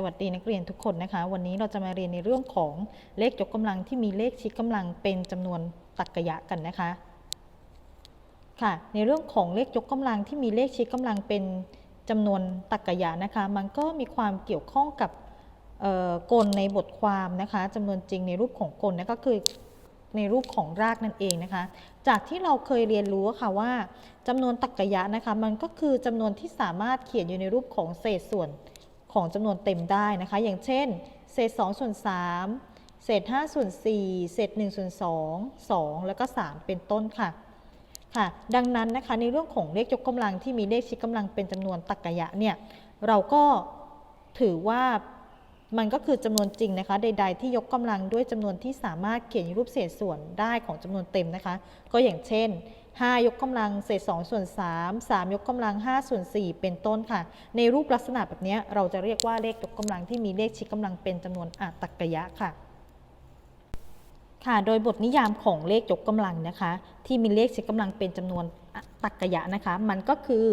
สวัสดีนักเรียนทุกคนนะคะ วันนี้เราจะมาเรียนในเรื่องของเลขยกกำลังที่มีเลขชี้กำลังเป็นจำนวนตรรกะกันนะคะ ค่ะ ในเรื่องของเลขยกกำลังที่มีเลขชี้กำลังเป็นจำนวนตรรกะนะคะ มันก็มีความเกี่ยวข้องกับกลในบทความนะคะจำนวนจริงในรูปของกลนะก็คือในรูปของรากนั่นเองนะคะ จากที่เราเคยเรียนรู้ค่ะว่าจำนวนตรรกะนะคะ มันก็คือจำนวนที่สามารถเขียนอยู่ในรูปของเศษส่วน ของจำนวนเต็มได้นะคะ อย่างเช่น เศษ2ส่วน3เศษ5ส่วน4เศษ1ส่วน2 2 แล้วก็ 3 เป็นต้นค่ะค่ะ ดังนั้นนะคะในเรื่องของเลขยกกำลังที่มีเลขชี้กำลังเป็นจำนวนตรรกะเนี่ยเราก็ถือว่ามันก็คือจำนวนจริงนะคะ ใด ๆ ที่ยกกำลังด้วยจำนวนที่สามารถเขียนในรูปเศษส่วนได้ของจำนวนเต็มนะคะ ก็อย่างเช่น 5 ยกกำลังเศษ2ส่วน3 3 ยกกำลัง 5 ส่วน 4 เป็นต้นค่ะ ในรูปลักษณะแบบนี้เราจะเรียกว่าเลขยกกำลังที่มีเลขชี้กำลังเป็นจำนวนอัตตรกะค่ะค่ะ โดยบทนิยามของเลขยกกำลังนะคะ ที่มีเลขชี้กำลังเป็นจำนวนตรรกะนะคะ มันก็คือ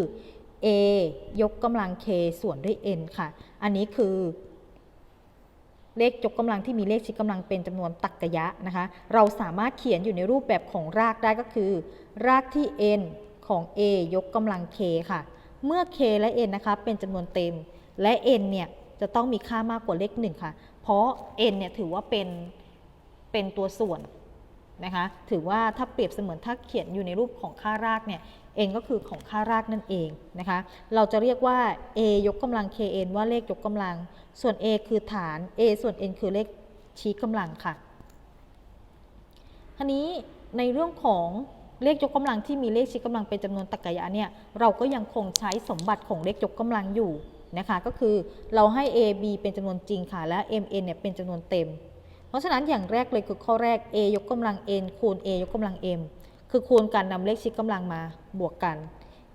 a ยกกำลัง k ส่วนด้วย n ค่ะ อันนี้คือ เลขยกกำลังที่มีเลขชี้กำลังเป็นจำนวนตรรกะนะคะ เราสามารถเขียนอยู่ในรูปแบบของรากได้ก็คือ รากที่ n ของ a ยกกำลัง k ค่ะ เมื่อ k และ n นะคะเป็นจำนวนเต็ม และ n เนี่ยจะต้องมีค่ามากกว่าเลข1ค่ะ เพราะ n เนี่ยถือว่าเป็นเป็นตัวส่วน นะคะถือว่าถ้าเปรียบเสมือนถ้าเขียนอยู่ในรูปของค่ารากเนี่ย n ก็คือของค่ารากนั่นเองนะคะ เราจะเรียกว่า a ยกกำลัง kn ว่าเลขยกกำลัง ส่วน a คือฐาน a ส่วน n คือเลขชี้กำลังค่ะทีนี้ในเรื่องของเลขยกกำลังที่มีเลขชี้กำลังเป็นจำนวนตรรกะเนี่ยเราก็ยังคงใช้สมบัติของเลขยกกำลังอยู่นะคะ ก็คือเราให้ a b เป็นจำนวนจริงค่ะและ mn เนี่ยเป็นจำนวนเต็ม เพราะฉะนั้นอย่างแรกเลยคือข้อแรก a ยกกำลัง n คูณ a ยกกำลัง m คือคูณกันนำเลขชี้กำลังมาบวกกัน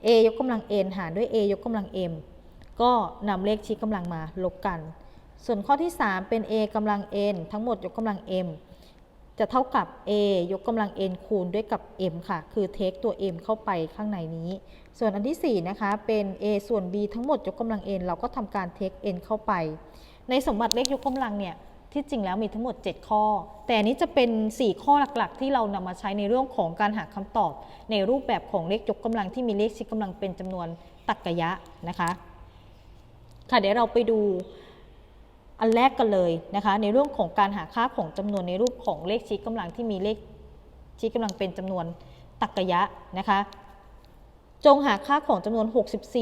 a ยกกำลัง n หารด้วย a ยกกำลัง m ก็นำเลขชี้กำลังมาลบกัน ส่วนข้อที่ 3 เป็น a กำลัง n ทั้งหมดยกกำลัง m จะเท่ากับ a ยกกำลัง n คูณด้วยกับ m ค่ะ คือเทคตัว m เข้าไปข้างในนี้ ส่วนอันที่ 4 นะคะ เป็น a ส่วน b ทั้งหมดยกกำลัง n เราก็ทำการเทค n เข้าไป ในสมบัติเลขยกกำลังเนี่ย ที่จริงแล้วมีทั้งหมด 7 ข้อ แต่นี้จะเป็น 4 ข้อหลักๆ ที่เรานำมาใช้ในเรื่องของการหาคำตอบ ในรูปแบบของเลขยกกำลังที่มีเลขชี้กำลังเป็นจำนวนตรรกะนะคะ ค่ะเดี๋ยวเราไปดูอันแรกกันเลยนะคะ ในเรื่องของการหาค่าของจำนวนในรูปของเลขชี้กำลังที่มีเลขชี้กำลังเป็นจำนวนตรรกะนะคะ จงหาค่าของจำนวน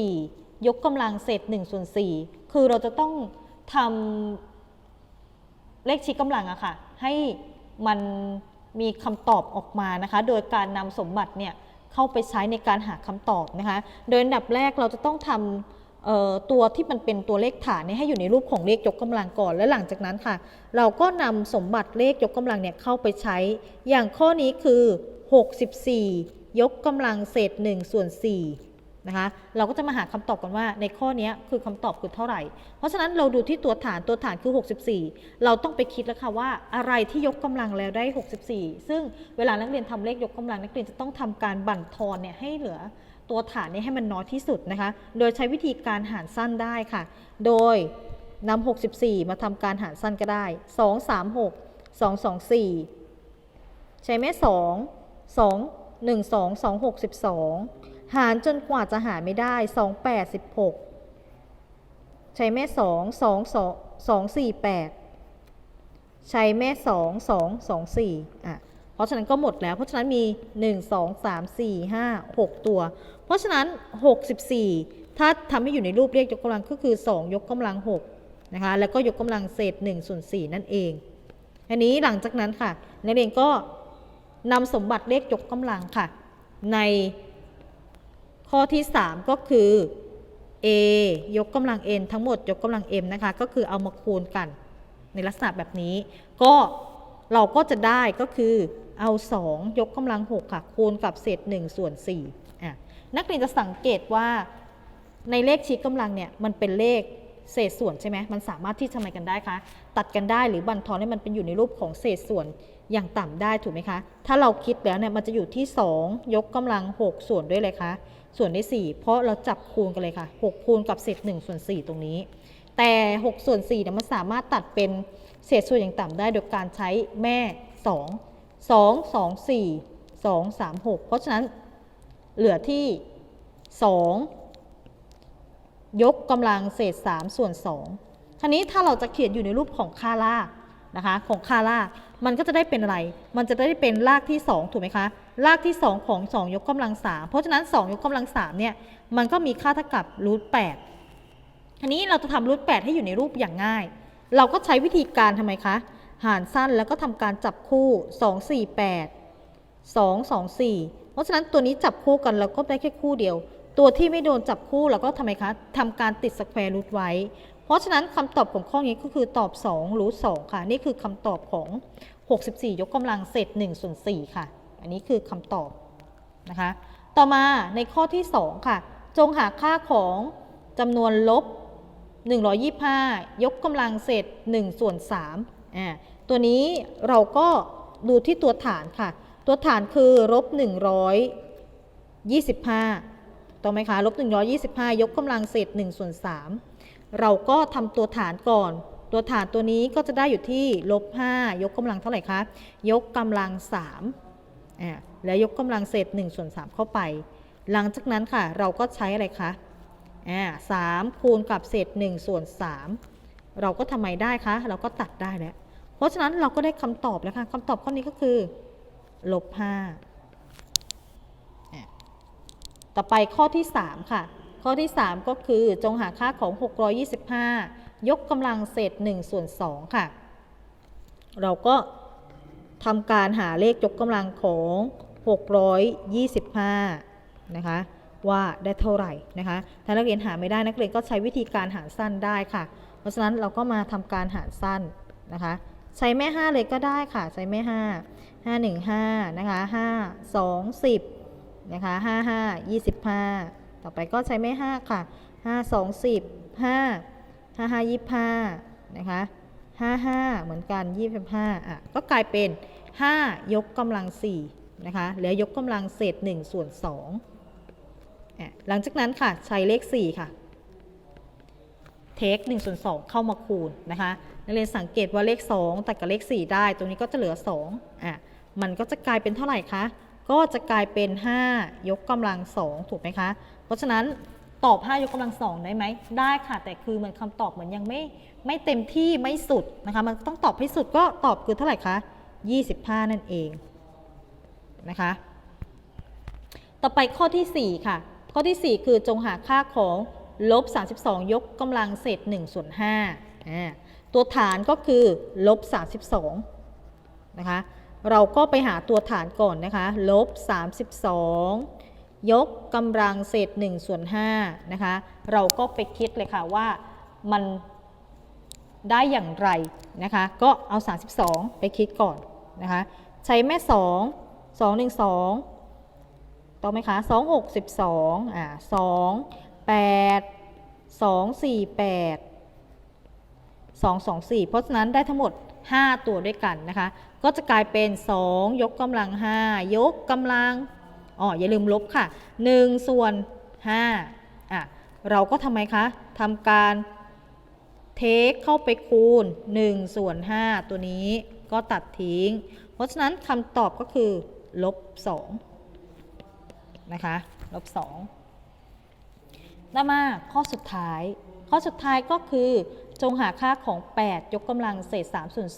64 ยกกำลังเศษ1ส่วน4คือเราจะต้องทำ เลขชี้กำลังอะค่ะ ให้มันมีคำตอบออกมานะคะ โดยการนำสมบัติเนี่ยเข้าไปใช้ในการหาคำตอบนะคะ โดยอันดับแรกเราจะต้องทำตัวที่มันเป็นตัวเลขฐานให้อยู่ในรูปของเลขยกกำลังก่อน และหลังจากนั้นค่ะ เราก็นำสมบัติเลขยกกำลังเนี่ยเข้าไปใช้ อย่างข้อนี้คือ 64 ยกกำลังเศษ1ส่วน4 นะคะเราก็จะมาหาคำตอบกันว่าในข้อนี้คือคำตอบคือเท่าไหร่ เพราะฉะนั้นเราดูที่ตัวฐานตัวฐานคือ 64 เราต้องไปคิดแล้วค่ะว่าอะไรที่ยกกำลังแล้วได้ 64 ซึ่งเวลานักเรียนทำเลขยกกำลัง นักเรียนจะต้องทำการบั่นทอนเนี่ยให้เหลือตัวฐานนี้ให้มันน้อยที่สุดนะคะ โดยใช้วิธีการหารสั้นได้ค่ะ โดยนำ64 มาทำการหารสั้นก็ได้ 2 3 6 2 2 4 ใช้แม่2 2 1 2 2 6 12 หารจนกว่าจะหาไม่ได้2 8 16ใช้แม่2 2 2 2 4 8ใช้แม่2 2 2 4อะเพราะฉะนั้นก็หมดแล้ว เพราะฉะนั้นมี1 2 3 4 5 6ตัว เพราะฉะนั้น64ถ้าทำให้อยู่ในรูปเรียกยกกำลังก็คือ2ยกกำลัง6นะคะแล้วก็ยกกำลังเศษ1ส่วน4นั่นเอง อันนี้หลังจากนั้นค่ะนักเรียนก็นำสมบัติเลขยกกำลังค่ะ ใน ข้อที่ 3 ก็คือ a ยกกำลัง n ทั้งหมดยกกำลัง m นะคะ ก็คือเอามาคูณกัน ในลักษณะแบบนี้ ก็เราก็จะได้ก็คือเอา 2 ยกกำลัง 6 ค่ะ คูณกับเศษ 1 ส่วน4อะนักเรียนจะสังเกตว่าในเลขชี้กำลังเนี่ยมันเป็นเลข เศษส่วนใช่ไหมมันสามารถที่จะทำไมกันได้คะตัดกันได้หรือบันทอนให้มันเป็นอยู่ในรูปของเศษส่วนอย่างต่ำได้ถูกไหมคะ ถ้าเราคิดแล้วเนี่ยมันจะอยู่ที่ 2 ยกกำลัง 6 ส่วนด้วยเลยคะ ส่วนได้ 4 เพราะเราจับคูณกันเลยค่ะ 6 คูณกับเศษ1ส่วน 4 ตรงนี้ แต่ 6 ส่วน4เนี่ยมันสามารถตัดเป็นเศษส่วนอย่างต่ำได้โดยการใช้แม่ 2 2 2 4 2 3 6 เพราะฉะนั้นเหลือที่ 2 ยกกำลังเศษ 3 ส่วน2ทีนี้ถ้าเราจะเขียนอยู่ในรูปของค่าลากนะคะของค่าลากมันก็จะได้เป็นอะไร มันจะได้เป็นลากที่ 2 ถูกไหมคะลากที่ 2 ของ 2 ยกกำลัง 3 เพราะฉะนั้น 2 ยกกำลัง3เนี่ยมันก็มีค่าเท่ากับรูท8ทีนี้เราจะทำรูท8ให้อยู่ในรูปอย่างง่าย เราก็ใช้วิธีการทำไมคะหารสั้นแล้วก็ทำการจับคู่ 2 4 8 2 2 4 เพราะฉะนั้นตัวนี้จับคู่กันเราก็ได้แค่คู่เดียว ตัวที่ไม่โดนจับคู่เราก็ทำไมคะทำการติดสแควร์รูทไว้ เพราะฉะนั้นคำตอบของข้อนี้ก็คือตอบ2รูท2ค่ะ นี่คือคำตอบของ 64 ยกกำลังเศษ1ส่วน4ค่ะ อันนี้คือคำตอบนะคะ ต่อมาในข้อที่ 2 ค่ะ จงหาค่าของจำนวนลบ 125 ยกกำลังเศษ1ส่วน3อ่าตัวนี้เราก็ดูที่ตัวฐานค่ะ ตัวฐานคือลบ125 ต้องไหมคะลบ125 ยกกำลังเศษ1ส่วน3เราก็ทำตัวฐานก่อน ตัวฐานตัวนี้ก็จะได้อยู่ที่ลบ5ยกกำลังเท่าไหร่คะ ยกกำลัง3อ่าแล้วยกกำลังเศษ1ส่วน3เข้าไป หลังจากนั้นค่ะ เราก็ใช้อะไรคะอ่าสามคูณกับเศษ1ส่วน3เราก็ทำไมได้คะ เราก็ตัดได้แล้ว เพราะฉะนั้นเราก็ได้คำตอบแล้วค่ะคำตอบข้อนี้ก็คือลบ5 ต่อไปข้อที่ 3 ค่ะ ข้อที่ 3 ก็คือจงหาค่าของ 625 ยกกำลังเศษ1ส่วน2ค่ะ เราก็ทำการหาเลขยกกำลังของ 625 นะคะ ว่าได้เท่าไหร่นะคะ ถ้านักเรียนหาไม่ได้นักเรียนก็ใช้วิธีการหารสั้นได้ค่ะ เพราะฉะนั้นเราก็มาทำการหารสั้นนะคะ ใช้แม่ 5 เลยก็ได้ค่ะ ใช้แม่ 5 5 1 5 นะคะ 5 2 10 นะคะ5 5 25ต่อไปก็ใช้แม่5ค่ะ5 2 10 5 5 5 25นะคะ55เหมือนกัน25อะก็กลายเป็น5ยกกำลัง4นะคะเหลือยกกำลังเศษ1ส่วน2อะหลังจากนั้นค่ะใช้เลข4ค่ะเทค1ส่วน2เข้ามาคูณนะคะนักเรียนสังเกตว่าเลข 2 ตัดกับเลข 4 ได้ ตรงนี้ก็จะเหลือ2อะมันก็จะกลายเป็นเท่าไหร่คะ ก็จะกลายเป็น 5 ยกกำลัง2ถูกไหมคะ เพราะฉะนั้นตอบ 5 ยกกำลัง2ได้ไหม ได้ค่ะ แต่คือเหมันคำตอบเหมือนยังไม่ไม่เต็มที่ไม่สุดนะคะ มันต้องตอบให้สุดก็ตอบคือเท่าไหร่คะ 25 นั่นเองนะคะ ต่อไปข้อทีสี่4 ค่ะ ข้อทีสี่ 4 คือจงหาค่าของลบ 32 ยกกำลังเศษ1ส่วน5อ่าตัวฐานก็คือลบ 32 นะคะ เราก็ไปหาตัวฐานก่อนนะคะ ลบ 32 ยกกำลังเศษ1ส่วน5นะคะ เราก็ไปคิดเลยค่ะว่ามันได้อย่างไรนะคะ ก็เอา 32 ไปคิดก่อนนะคะ ใช้แม่ 2 2 1 2ต้องไหมคะ 2 6 12อ่า2 8 2 4 8 2 2 4 เพราะฉะนั้นได้ทั้งหมด 5 ตัวด้วยกันนะคะ ก็จะกลายเป็น 2 ยกกำลัง 5 ยกกำลังอ๋ออย่าลืมลบค่ะ 1 ส่วน5อะเราก็ทำไมคะทำการเทคเข้าไปคูณ 1 ส่วน 5 ตัวนี้ก็ตัดทิ้ง เพราะฉะนั้นคำตอบก็คือลบ2นะคะลบ2ต่อมาข้อสุดท้าย ข้อสุดท้ายก็คือ จงหาค่าของ 8 ยกกำลังเศษ3ส่วน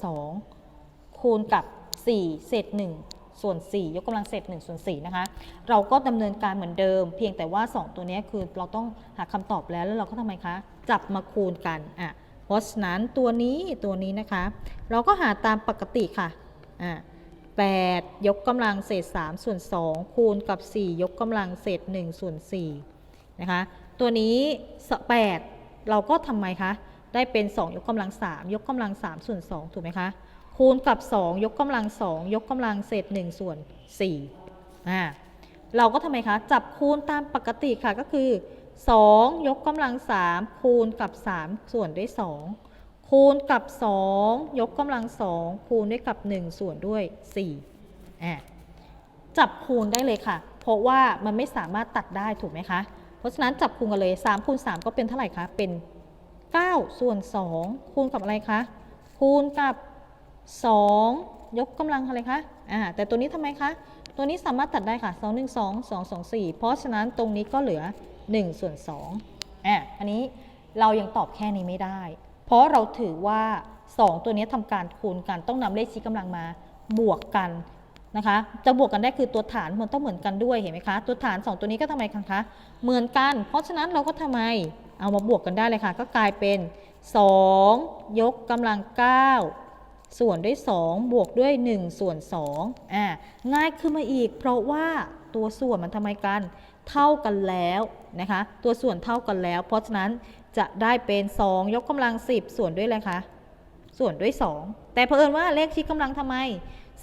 2คูณกับ 4 เศษ 1 ส่วน 4 ยกกำลังเศษ1ส่วน4นะคะ เราก็ดำเนินการเหมือนเดิม เพียงแต่ว่า 2 ตัวนี้คือเราต้องหาคำตอบแล้วแล้วเราก็ทำไมคะ จับมาคูณกันอะเพราะฉะนั้นตัวนี้ตัวนี้นะคะ เราก็หาตามปกติค่ะอะ8 ยกกำลังเศษ 3 ส่วน 2 คูณกับ 4 ยกกำลังเศษ 1 ส่วน4นะคะ ตัวนี้ 8 เราก็ทำไมคะ ได้เป็น 2 ยกกำลัง 3 ยกกำลัง 3 ส่วน 2 ถูกไหมคะคูณกับ 2 ยกกำลัง 2 ยกกำลังเศษ 1 ส่วน4อ่าเราก็ทำไมคะจับคูณตามปกติค่ะก็คือ 2 ยกกำลัง 3 คูณกับ 3 ส่วนด้วย 2 คูณกับ 2 ยกกำลัง 2 คูณด้วยกับ 1 ส่วนด้วย4อ่าจับคูณได้เลยค่ะ เพราะว่ามันไม่สามารถตัดได้ถูกไหมคะ เพราะฉะนั้นจับคูณกันเลย3คูณ3ก็เป็นเท่าไหร่คะเป็น 9 ส่วน 2 คูณกับอะไรคะ คูณกับ 2 ยกกำลังอะไรคะอ่าแต่ตัวนี้ทำไมคะ ตัวนี้สามารถตัดได้ค่ะ 2 1 2 2 2 4 เพราะฉะนั้นตรงนี้ก็เหลือ 1 ส่วน2อะอันนี้เรายังตอบแค่นี้ไม่ได้ เพราะเราถือว่า 2 ตัวนี้ทำการคูณกันต้องนำเลขชี้กำลังมาบวกกันนะคะ จะบวกกันได้คือตัวฐานมันต้องเหมือนกันด้วยเห็นไหมคะ ตัวฐาน 2 ตัวนี้ก็ทำไมคะ เหมือนกัน เพราะฉะนั้นเราก็ทำไม เอามาบวกกันได้เลยค่ะ ก็กลายเป็น 2 ยกกำลัง 9 ส่วนด้วย 2 บวกด้วย 1 ส่วน2อ่าง่ายขึ้นมาอีก เพราะว่าตัวส่วนมันทำไมกันเท่ากันแล้วนะคะ ตัวส่วนเท่ากันแล้ว เพราะฉะนั้นจะได้เป็น 2 ยกกำลัง 10 ส่วนด้วยอะไรคะส่วนด้วย 2 แต่เผอิญว่าเลขชี้กำลังทำไม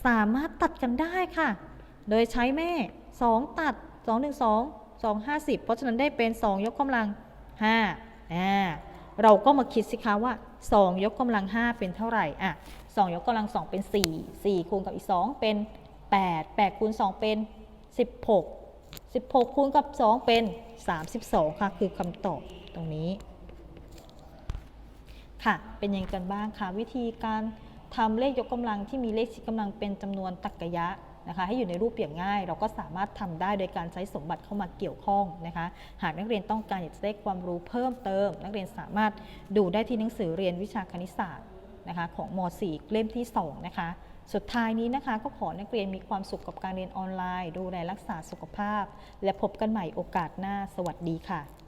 สามารถตัดกันได้ค่ะ โดยใช้แม่ 2 ตัด 2 1 2 2 5 0 เพราะฉะนั้นได้เป็น 2 ยกกำลัง 5อ่าเราก็มาคิดสิคะว่า 2 ยกกำลัง 5 เป็นเท่าไหร่อะ2ยกกำลัง 2 เป็น 4 4 คูณกับอีก 2 เป็น 8 8 คูณ 2 เป็น 16 16 คูณกับ 2 เป็น 32 ค่ะ คือคำตอบตรงนี้ ค่ะ เป็นยังไงกันบ้างคะวิธีการทำเลขยกกำลังที่มีเลขชี้กำลังเป็นจำนวนตรรกะยะ นะคะให้อยู่ในรูปเปรียบง่าย เราก็สามารถทำได้โดยการใช้สมบัติเข้ามาเกี่ยวข้องนะคะ หากนักเรียนต้องการอยากจะได้ความรู้เพิ่มเติม นักเรียนสามารถดูได้ที่หนังสือเรียนวิชาคณิตศาสตร์นะคะของม .4 เล่มที่ 2 นะคะ สุดท้ายนี้นะคะก็ขอนักเรียนมีความสุขกับการเรียนออนไลน์ ดูแลรักษาสุขภาพ และพบกันใหม่โอกาสหน้า สวัสดีค่ะ